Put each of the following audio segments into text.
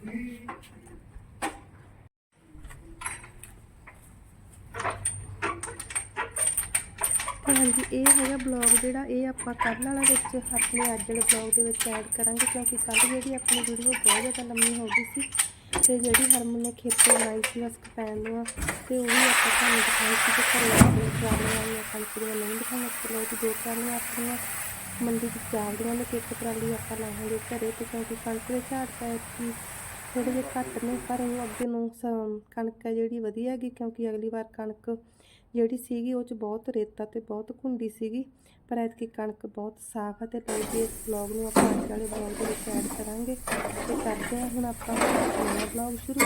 ਤੇ ਹਾਂਜੀ, ਇਹ ਹੈਗਾ ਬਲੌਗ ਜਿਹੜਾ ਇਹ ਆਪਾਂ ਕੱਲ੍ਹ ਵਾਲਾ ਵਿੱਚ ਆਪਣੇ ਅੱਜ ਵਾਲੇ ਬਲੌਗ ਦੇ ਵਿੱਚ ਐਡ ਕਰਾਂਗੇ, ਕਿਉਂਕਿ ਕੱਲ੍ਹ ਜਿਹੜੀ ਆਪਣੀ ਵੀਡੀਓ ਬਹੁਤ ਜ਼ਿਆਦਾ ਲੰਮੀ ਹੋ ਗਈ ਸੀ ਤੇ ਜਿਹੜੀ ਹਰਮਨ ਨੇ ਖੇਤੋਂ ਬਣਾਈ ਸੀ ਮਸਕ ਪੈਣ ਨੂੰ, ਤੇ ਉਹ ਵੀ ਆਪਾਂ ਤੁਹਾਨੂੰ ਦਿਖਾਈ ਸੀ ਕਿ ਘਰੇ ਆਪਣੇ ਟਰਾਲੀਆਂ ਵਾਲੀਆਂ ਕਣਕ ਦੀਆਂ ਨਹੀਂ ਦਿਖਾਈਆਂ ਤੇ ਲੋ ਦੋ ਟਰਾਲੀਆਂ ਆਪਣੀਆਂ ਮੰਡੀ ਵਿੱਚ ਜਾਵੜੀਆਂ ਨੇ, ਤੇ ਇੱਕ ਟਰਾਲੀ ਆਪਾਂ ਲਾਵਾਂਗੇ ਘਰੇ, ਤੇ ਕਿਉਂਕਿ ਕਣਕ ਦੇ ਝਾੜ ਪੈ ਥੋੜੇ ਜਿਹੇ ਘੱਟ ਨੇ, ਪਰ ਉਹ ਅੱਗੇ ਨੂੰ ਸ- ਕਣਕ ਹੈ ਜਿਹੜੀ ਵਧੀਆ ਹੈਗੀ, ਕਿਉਂਕਿ ਅਗਲੀ ਵਾਰ ਕਣਕ ਜਿਹੜੀ ਸੀਗੀ ਉਹ ਚ ਬਹੁਤ ਰੇਤਾ ਤੇ ਬਹੁਤ ਘੁੰਡੀ ਸੀਗੀ। ਪਰ ਐਤਕੀ ਕਣਕ ਬਹੁਤ ਸਾਫ਼ ਹੈ ਤੇ ਲੋ ਇਸ ਵਲੌਗ ਨੂੰ ਆਪਾਂ ਅੱਜ ਵਾਲੇ ਵਲੌਗ ਦੇ ਵਿੱਚ ਐਡ ਕਰਾਂਗੇ। ਤੇ ਕਰਦੇ ਹਾਂ ਹੁਣ ਆਪਾਂ ਨਵਾਂ ਵਲੌਗ ਸ਼ੁਰੂ।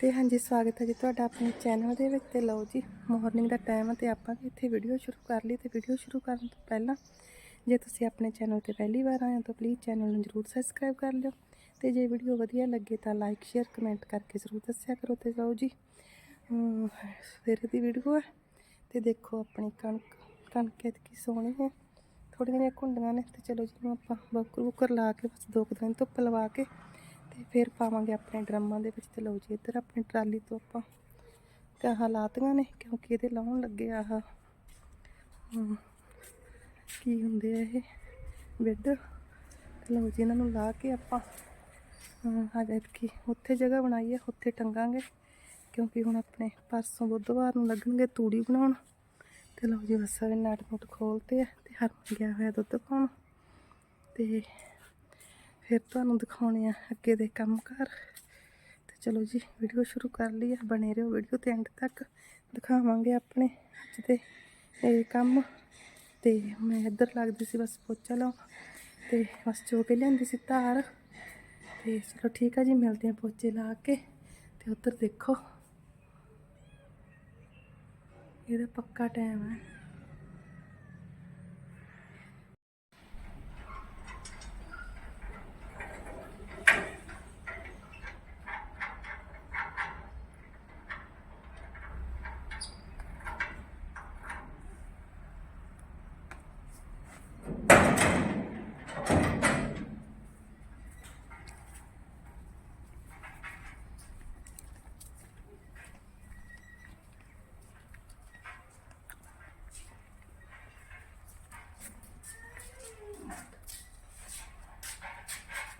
ਤੇ ਹਾਂਜੀ, ਸਵਾਗਤ ਹੈ ਜੀ ਤੁਹਾਡਾ ਆਪਣੇ ਚੈਨਲ ਦੇ ਵਿੱਚ। ਤੇ ਲਓ ਜੀ ਮਾਰਨਿੰਗ ਦਾ ਟਾਈਮ ਹੈ ਤੇ ਆਪਾਂ ਵੀ ਇੱਥੇ ਵੀਡੀਓ ਸ਼ੁਰੂ ਕਰ ਲਈ ਤੇ ਵੀਡੀਓ ਸ਼ੁਰੂ ਕਰਨ ਤੋਂ ਪਹਿਲਾਂ ਜੇ ਤੁਸੀਂ ਆਪਣੇ ਚੈਨਲ ਤੇ ਪਹਿਲੀ ਵਾਰ ਆਏ ਹੋ ਤਾਂ ਪਲੀਜ਼ ਚੈਨਲ ਨੂੰ ਜਰੂਰ ਸਬਸਕ੍ਰਾਈਬ ਕਰ ਲਿਓ ਤੇ ਜੇ ਵੀਡੀਓ ਵਧੀਆ ਲੱਗੇ ਤਾਂ ਲਾਈਕ ਸ਼ੇਅਰ ਕਮੈਂਟ ਕਰਕੇ ਜ਼ਰੂਰ ਦੱਸਿਆ ਕਰੋ ਤੇ ਲਓ ਜੀ। ਸਵੇਰੇ ਦੀ ਵੀਡੀਓ ਹੈ ਤੇ ਦੇਖੋ ਆਪਣੀ ਕਣਕ ਕਣਕ ਇਤਕੀ ਸੋਹਣੀ ਹੈ। ਥੋੜ੍ਹੀਆਂ ਜਿਹੀਆਂ ਘੁੰਡੀਆਂ ਨੇ ਤੇ ਚਲੋ ਜੀ ਆਪਾਂ ਬੁੱਕਰ ਬੁੱਕਰ ਲਾ ਕੇ ਬਸ ਦੋ ਕੁ ਦਿਨ ਧੁੱਪ ਲਵਾ ਕੇ ਤੇ ਫਿਰ ਪਾਵਾਂਗੇ ਆਪਣੇ ਡਰਮਾਂ ਦੇ ਵਿੱਚ ਤੇ ਲਓ ਜੀ ਇੱਧਰ ਆਪਣੀ ਟਰਾਲੀ ਤੋਂ ਆਪਾਂ ਕਾਹਾਂ ਲਾਤੀਆਂ ਨੇ ਕਿਉਂਕਿ ਇਹਦੇ ਲਾਉਣ ਲੱਗੇ ਆਹ। ਕੀ ਹੁੰਦੇ ਆ ਇਹ? ਬੈੱਡ ਲਓ ਜੀ, ਇਹਨਾਂ ਨੂੰ ਲਾ ਕੇ ਆਪਾਂ ਆ ਜਾ ਕਿ ਉੱਥੇ ਜਗ੍ਹਾ ਬਣਾਈ ਹੈ ਉੱਥੇ ਟੰਗਾਂਗੇ, ਕਿਉਂਕਿ ਹੁਣ ਆਪਣੇ ਪਰਸੋਂ ਬੁੱਧਵਾਰ ਨੂੰ ਲੱਗਣਗੇ ਤੂੜੀ ਬਣਾਉਣ। ਤੇ ਲਓ ਜੀ, ਬਸ ਸਾਰੇ ਨਟ ਨੁਟ ਖੋਲਤੇ ਆ, ਤੇ ਹਰ ਗਿਆ ਹੋਇਆ ਦੁੱਧ ਪਾਉਣ। ਤੇ ਫਿਰ ਤੁਹਾਨੂੰ ਦਿਖਾਉਣੇ ਆ ਅੱਗੇ ਦੇ ਕੰਮ ਕਰ ਤੇ ਚਲੋ ਜੀ, ਵੀਡੀਓ ਸ਼ੁਰੂ ਕਰ ਲਈ ਆ, ਬਣੇ ਰਹੋ ਵੀਡੀਓ ਤੇ ਐਂਡ ਤੱਕ। ਦਿਖਾਵਾਂਗੇ ਆਪਣੇ ਅੱਜ ਦੇ ਇਹ ਕੰਮ। ਤੇ ਮੈਂ ਇੱਧਰ ਲੱਗਦੀ ਸੀ ਬਸ ਪੋਚਾ ਲਾਉਣ ਤੇ ਬਸ ਚੋ ਕੇ ਲਿਆਂਦੀ ਸੀ ਧਾਰ। ਤੇ ਚਲੋ ਠੀਕ ਆ ਜੀ, ਮਿਲਦੇ ਆ ਪੋਚੇ ਲਾ ਕੇ ਤੇ ਉੱਧਰ ਦੇਖੋ। ਇਹਦਾ ਪੱਕਾ ਟਾਈਮ ਹੈ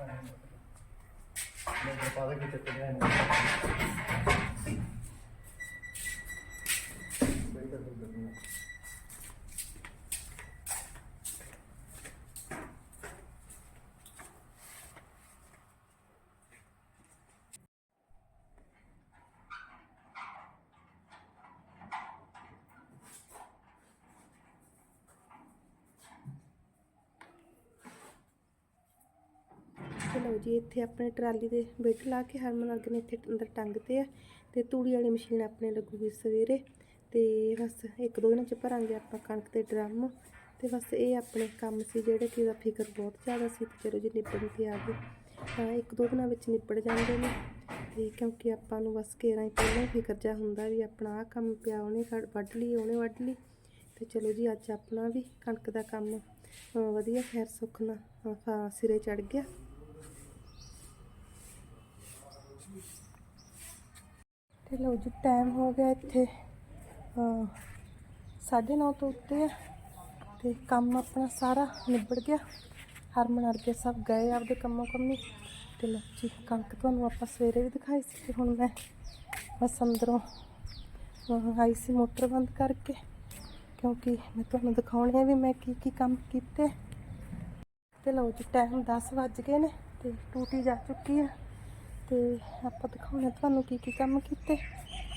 ਮੈਂ ਪਤਾ ਕਿ ਚੱਕਰ ਹੈ ਚਲੋ ਜੀ, ਇੱਥੇ ਆਪਣੇ ਟਰਾਲੀ ਦੇ ਬੈੱਡ ਲਾ ਕੇ ਹਰਮਨ ਅਰਗ ਨੇ ਇੱਥੇ ਅੰਦਰ ਟੰਗਤੇ ਆ ਤੇ ਤੂੜੀ ਵਾਲੀ ਮਸ਼ੀਨ ਆਪਣੇ ਲੱਗੂਗੀ ਸਵੇਰੇ ਤੇ ਬਸ ਇੱਕ ਦੋ ਦਿਨਾਂ ਚ ਭਰਾਂਗੇ ਆਪਾਂ ਕਣਕ 'ਤੇ ਡਰਮ ਤੇ ਬਸ ਇਹ ਆਪਣੇ ਕੰਮ ਸੀ ਜਿਹੜੇ ਕਿ ਦਾ ਫਿਕਰ ਬਹੁਤ ਜ਼ਿਆਦਾ ਸੀ ਤੇ ਚਲੋ ਜੀ ਨਿਬੜਨ ਤੇ ਆ ਗਏ। ਤਾਂ ਇੱਕ ਦੋ ਦਿਨਾਂ ਵਿੱਚ ਨਿਬੜ ਜਾਂਦੇ ਨੇ ਤੇ ਕਿਉਂਕਿ ਆਪਾਂ ਨੂੰ ਬਸ ਘੇਰਾਂ ਹੀ ਪਹਿਲਾਂ ਫਿਕਰ ਜਾ ਹੁੰਦਾ ਵੀ ਆਪਣਾ ਆਹ ਕੰਮ ਪਿਆ, ਉਹਨੇ ਕੱਢ- ਵੱਢ ਲਈ, ਉਹਨੇ ਵੱਢ ਲਈ ਤੇ ਚਲੋ ਜੀ ਅੱਜ ਆਪਣਾ ਵੀ ਕਣਕ ਦਾ ਕੰਮ ਵਧੀਆ ਖੈਰ ਸੁੱਖ ਨਾਲ ਸਿਰੇ ਚੜ ਗਿਆ। ਤੇ ਲਓ ਜੀ ਟਾਈਮ ਹੋ ਗਿਆ ਇੱਥੇ ਅ, ਸਾਢੇ ਨੌ ਤੋਂ ਉੱਤੇ ਆ ਤੇ ਕੰਮ ਆਪਣਾ ਸਾਰਾ ਨਿਬੜ ਗਿਆ। ਹਰਮਨ ਅਰਗੇ ਸਭ ਗਏ ਆਪਦੇ ਕੰਮੋਂ ਕੰਮੀ। ਤੇ ਲਓ ਜੀ ਕਣਕ ਤੁਹਾਨੂੰ ਆਪਾਂ ਸਵੇਰੇ ਵੀ ਦਿਖਾਈ ਸੀ ਤੇ ਹੁਣ ਮੈਂ ਬਸ ਅੰਦਰੋਂ ਆਈ ਸੀ ਮੋਟਰ ਬੰਦ ਕਰਕੇ। ਕਿਉਂਕਿ ਮੈਂ ਤੁਹਾਨੂੰ ਦਿਖਾਉਣੀ ਆ ਵੀ ਮੈਂ ਕੀ ਕੀ ਕੰਮ ਕੀਤੇ। ਤੇ ਲਓ ਜੀ ਟਾਈਮ 10 ਵੱਜ ਗਏ ਨੇ ਤੇ ਟੂਟੀ ਜਾ ਚੁੱਕੀ ਆ। ਤੇ ਆਪਾਂ ਦਿਖਾਉਣੇ ਤੁਹਾਨੂੰ ਕੀ ਕੀ ਕੰਮ ਕੀਤੇ।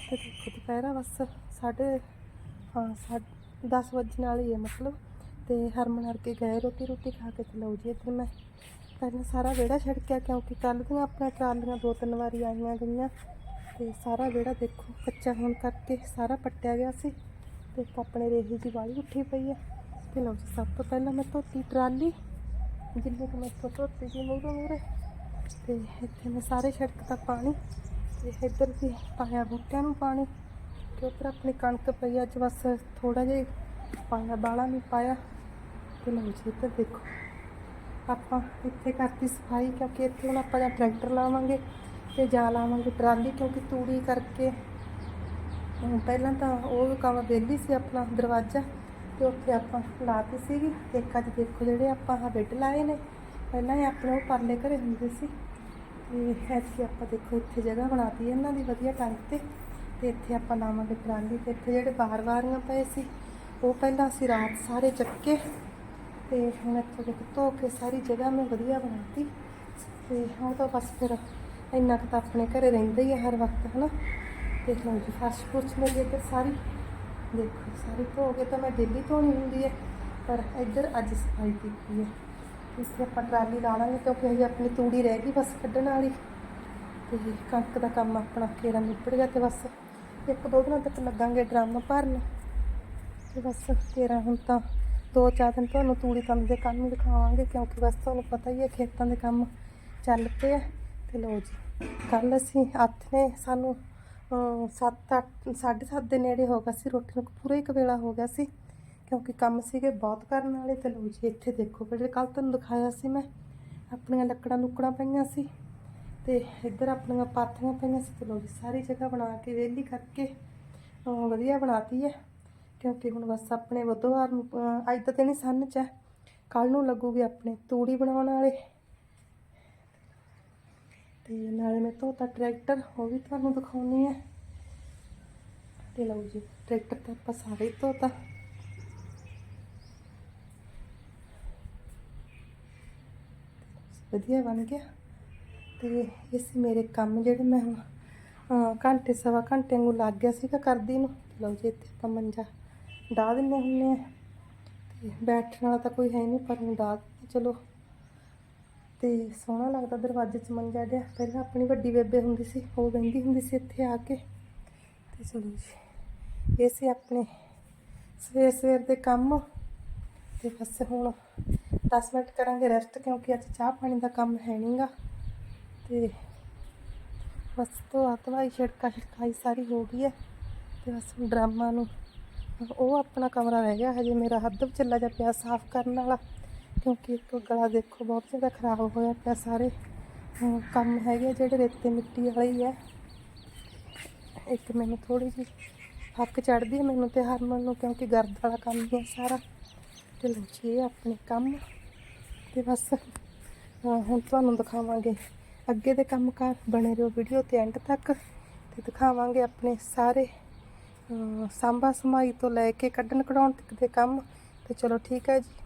ਤੇ ਦੇਖੋ ਦੁਪਹਿਰਾ ਬਸ ਸਾਢੇ ਹਾਂ, ਸਾਢੇ 10 ਵਜੇ ਨਾਲ ਹੀ ਹੈ ਮਤਲਬ। ਤੇ ਹਰਮਨ ਹਰ ਕੇ ਗਏ ਰੋਟੀ ਰੋਟੀ ਖਾ ਕੇ ਤੇ ਜੀ ਇੱਧਰ ਮੈਂ ਪਹਿਲਾਂ ਸਾਰਾ ਵਿਹੜਾ ਛਿੜਕਿਆ ਕਿਉਂਕਿ ਕੱਲ੍ਹ ਦੀਆਂ ਆਪਣੀਆਂ ਟਰਾਲੀਆਂ ਦੋ ਤਿੰਨ ਵਾਰੀ ਆਈਆਂ ਗਈਆਂ। ਤੇ ਸਾਰਾ ਵਿਹੜਾ ਦੇਖੋ ਕੱਚਾ ਹੋਣ ਕਰਕੇ ਸਾਰਾ ਪੱਟਿਆ ਗਿਆ ਸੀ। ਤੇ ਆਪਣੇ ਰੇਹੀ ਦੀ ਵਾਲੀ ਉੱਠੀ ਪਈ ਹੈ। ਤੇ ਲਓ ਜੀ ਸਭ ਤੋਂ ਪਹਿਲਾਂ ਮੈਂ ਧੋਤੀ ਟਰਾਲੀ, ਜਿੰਨੇ ਕੁ ਮੈਂ ਤੋਂ ਧੋਤੀ ਸੀ ਮੂਹਰੇ ਮੂਹਰੇ ਤੇ ਇੱਥੇ ਮੈਂ ਸਾਰੇ ਛਿੜਕਤਾ ਪਾਣੀ ਤੇ ਇੱਧਰ ਵੀ ਪਾਇਆ ਬੂਟਿਆਂ ਨੂੰ ਪਾਣੀ ਤੇ ਉੱਧਰ ਆਪਣੀ ਕਣਕ ਪਈ ਅੱਜ ਬਸ ਥੋੜਾ ਜਿਹਾ ਪਾਇਆ, ਬਾਲਾ ਨਹੀਂ ਪਾਇਆ। ਤੇ ਲਓ ਜੀ, ਇੱਧਰ ਦੇਖੋ। ਆਪਾਂ ਇੱਥੇ ਕਰਤੀ ਸਫ਼ਾਈ ਕਿਉਂਕਿ ਇੱਥੇ ਹੁਣ ਆਪਾਂ ਜਾਂ ਟਰੈਕਟਰ ਲਾਵਾਂਗੇ ਤੇ ਜਾ ਲਾਵਾਂਗੇ ਟਰਾਲੀ ਕਿਉਂਕਿ ਤੂੜੀ ਕਰਕੇ, ਅਮ, ਪਹਿਲਾਂ ਤਾਂ ਉਹ ਕੰਮ ਵਿਹਲੀ ਸੀ ਆਪਣਾ ਦਰਵਾਜ਼ਾ ਤੇ ਉੱਥੇ ਆਪਾਂ ਲਾਤੀ ਸੀਗੀ। ਤੇ ਇੱਕ ਅੱਜ ਦੇਖੋ ਜਿਹੜੇ ਆਪਾਂ ਆਹ ਬੈੱਡ ਲਾਏ ਨੇ ਪਹਿਲਾਂ ਇਹ ਆਪਣੇ ਉਹ ਪਰਲੇ ਘਰੇ ਹੁੰਦੇ ਸੀ। ਤੇ ਇੱਥੇ ਆਪਾਂ ਦੇਖੋ ਇੱਥੇ ਜਗ੍ਹਾ ਬਣਾਤੀ ਇਹਨਾਂ ਦੀ ਵਧੀਆ ਟੰਗ ਤੇ। ਤੇ ਇੱਥੇ ਆਪਾਂ ਲਾਵਾਂਗੇ ਟਰਾਲੀ ਤੇ ਇੱਥੇ ਜਿਹੜੇ ਬਾਹਰ ਵਾਰੀਆਂ ਪਏ ਸੀ, ਉਹ ਪਹਿਲਾਂ ਅਸੀਂ ਰਾਤ ਸਾਰੇ ਚੱਕੇ। ਤੇ ਹੁਣ ਇੱਥੋਂ ਦੇਖੋ ਧੋ ਕੇ ਸਾਰੀ ਜਗ੍ਹਾ ਮੈਂ ਵਧੀਆ ਬਣਾਤੀ ਤੇ ਹੁਣ ਤਾਂ ਬਸ ਫਿਰ ਇੰਨਾ ਕੁ ਤਾਂ ਆਪਣੇ ਘਰੇ ਰਹਿੰਦਾ ਹੀ ਹੈ ਹਰ ਵਕਤ, ਹਨਾ। ਦੇਖ ਲਓ ਜੀ ਫਰਸ਼ ਫੁਰਸ਼ ਮੇਰੀ ਇੱਧਰ ਸਾਰੀ। ਦੇਖੋ, ਸਾਰੀ ਧੋ ਕੇ ਤਾਂ ਮੈਂ ਡੇਲੀ ਧੋਣੀ ਹੁੰਦੀ ਹੈ, ਪਰ ਇੱਧਰ ਅੱਜ ਸਫ਼ਾਈ ਕੀਤੀ ਹੈ। ਇਸ ਆਪਾਂ ਟਰਾਲੀ ਲਾ ਲਾਂਗੇ ਕਿਉਂਕਿ ਹਜੇ ਆਪਣੀ ਤੂੜੀ ਰਹਿ ਗਈ ਬਸ ਕੱਢਣ ਵਾਲੀ। ਤੇ ਕਣਕ ਦਾ ਕੰਮ ਆਪਣਾ ਕੇਰਾ ਨਿਬੜ ਗਿਆ ਤੇ ਬਸ ਇੱਕ ਦੋ ਦਿਨਾਂ ਤੱਕ ਲੱਗਾਂਗੇ ਡਰਮ ਭਰਨ। ਤੇ ਬਸ ਤੇਰਾ ਹੁਣ ਤਾਂ ਦੋ ਚਾਰ ਦਿਨ ਤੁਹਾਨੂੰ ਤੂੜੀ ਤੰਦ ਦੇ ਕੰਮ ਦਿਖਾਵਾਂਗੇ ਕਿਉਂਕਿ ਬਸ ਤੁਹਾਨੂੰ ਪਤਾ ਹੀ ਹੈ ਖੇਤਾਂ ਦੇ ਕੰਮ ਚੱਲ ਪਏ ਆ। ਤੇ ਲਓ ਜੀ ਕੱਲ ਅਸੀਂ ਹੱਥ ਨੇ ਸਾਨੂੰ 7 ਅੱਠ, ਸਾਢੇ ਸੱਤ ਦੇ ਨੇੜੇ ਹੋ ਗਿਆ ਸੀ, ਰੋਟੀ ਨੂੰ ਪੂਰਾ ਇੱਕ ਵੇਲਾ ਹੋ ਗਿਆ ਸੀ। ਕਿਉਂਕਿ ਕੰਮ ਸੀਗੇ ਬਹੁਤ ਕਰਨ ਵਾਲੇ, ਤੇ ਲਓ ਜੀ ਇੱਥੇ ਦੇਖੋ ਜਿਹੜੇ ਕੱਲ ਤੁਹਾਨੂੰ ਦਿਖਾਇਆ ਸੀ ਮੈਂ, ਆਪਣੀਆਂ ਲੱਕੜਾਂ ਲੁੱਕੜਾਂ ਪਈਆਂ ਸੀ, ਤੇ ਇੱਧਰ ਆਪਣੀਆਂ ਪਾਥੀਆਂ ਪਈਆਂ ਸੀ, ਤੇ ਲਓ ਜੀ ਸਾਰੀ ਜਗ੍ਹਾ ਬਣਾ ਕੇ ਵਿਹਲੀ ਕਰਕੇ ਅਹ ਵਧੀਆ ਬਣਾਤੀ ਹੈ, ਕਿਉਂਕਿ ਹੁਣ ਬਸ ਆਪਣੇ ਬੁੱਧਵਾਰ ਨੂੰ ਅੱਜ ਤਾਂ ਦਿਨ ਹੀ ਸੰਨ ਚ ਹੈ ਕੱਲ ਨੂੰ ਲੱਗੂਗੀ ਆਪਣੇ ਤੂੜੀ ਬਣਾਉਣ ਵਾਲੇ। ਤੇ ਨਾਲੇ ਮੈਂ ਧੋਤਾ ਟਰੈਕਟਰ, ਉਹ ਵੀ ਤੁਹਾਨੂੰ ਦਿਖਾਉਣੀ ਹੈ। ਤੇ ਲਓ ਜੀ ਟਰੈਕਟਰ ਤਾਂ ਆਪਾਂ ਸਾਰੇ ਹੀ ਧੋਤਾ। ਵਧੀਆ ਬਣ ਗਿਆ। ਤੇ ਇਸ ਮੇਰੇ ਕੰਮ ਜਿਹੜੇ ਮੈਂ ਹੁਣ ਘੰਟੇ, ਸਵਾ ਘੰਟੇ ਨੂੰ ਲੱਗ ਗਿਆ ਸੀਗਾ ਕਰਦੀ ਨੂੰ। ਲਓ ਜੀ, ਇੱਥੇ ਆਪਾਂ ਮੰਜਾ ਡਾਹ ਦਿੰਦੇ ਹੁੰਦੇ ਆ ਤੇ ਬੈਠਣ ਵਾਲਾ ਤਾਂ ਕੋਈ ਹੈ ਨਹੀਂ, ਪਰ ਹੁਣ ਡਾਹ ਦਿੰਦੇ ਚਲੋ। ਤੇ ਸੋਹਣਾ ਲੱਗਦਾ ਦਰਵਾਜ਼ੇ 'ਚ ਮੰਜਾ ਡਿਆ। ਪਹਿਲਾਂ ਆਪਣੀ ਵੱਡੀ ਬੇਬੇ ਹੁੰਦੀ ਸੀ, ਉਹ ਬਹਿੰਦੀ ਹੁੰਦੀ ਸੀ ਇੱਥੇ ਆ ਕੇ। ਤੇ ਚਲੋ ਜੀ, ਇਹ ਸੀ ਆਪਣੇ ਸਵੇਰ ਸਵੇਰ ਦੇ ਕੰਮ। ਤੇ ਬਸ ਹੁਣ 10 ਮਿੰਟ ਕਰਾਂਗੇ ਰੈਸਟ ਕਿਉਂਕਿ ਅੱਜ ਚਾਹ ਪਾਣੀ ਦਾ ਕੰਮ ਹੈ ਨਹੀਂਗਾ ਤੇ ਬਸ ਤੋਂ ਆਤਵਾਈ ਛਿੜਕਾ ਛਿੜਕਾਈ ਸਾਰੀ ਹੋ ਗਈ ਹੈ ਤੇ ਬਸ ਡਰਾਮਾ ਨੂੰ ਉਹ ਆਪਣਾ ਕਮਰਾ ਰਹਿ ਗਿਆ, ਹਜੇ ਮੇਰਾ ਹੱਦ ਚੱਲਾ ਜਿਹਾ ਪਿਆ ਸਾਫ਼ ਕਰਨ ਵਾਲਾ ਕਿਉਂਕਿ ਇੱਕ ਗਲਾ ਦੇਖੋ ਬਹੁਤ ਜ਼ਿਆਦਾ ਖਰਾਬ ਹੋਇਆ ਪਿਆ ਸਾਰੇ। ਕੰਮ ਹੈਗੇ ਆ ਜਿਹੜੇ ਰੇਤੇ ਮਿੱਟੀ ਵਾਲੇ ਹੀ ਹੈ ਇੱਕ ਮੈਨੂੰ ਥੋੜੀ ਜਿਹੀ ਹੱਕ ਚੜਦੀ ਹੈ ਮੈਨੂੰ ਤੇ ਹਰਮਨ ਨੂੰ ਕਿਉਂਕਿ ਗਰਦ ਵਾਲਾ ਕੰਮ ਹੀ ਹੈ ਸਾਰਾ। ਤੇ ਲਓ ਜੀ ਆਪਣੇ ਕੰਮ। ਤੇ ਬਸ ਹੁਣ ਤੁਹਾਨੂੰ ਦਿਖਾਵਾਂਗੇ। ਅੱਗੇ ਦੇ ਕੰਮਕਾਰ ਬਣੇ ਰਹੋ ਵੀਡੀਓ ਤੇ ਐਂਡ ਤੱਕ ਤੇ ਦਿਖਾਵਾਂਗੇ ਆਪਣੇ ਸਾਰੇ, ਅਹ ਸਾਂਭਾ ਸਮਾਈ ਤੋਂ ਲੈ ਕੇ ਕੱਢਣ ਕਢਾਉਣ ਤੱਕ ਦੇ ਕੰਮ। ਤੇ ਚਲੋ ਠੀਕ ਹੈ ਜੀ।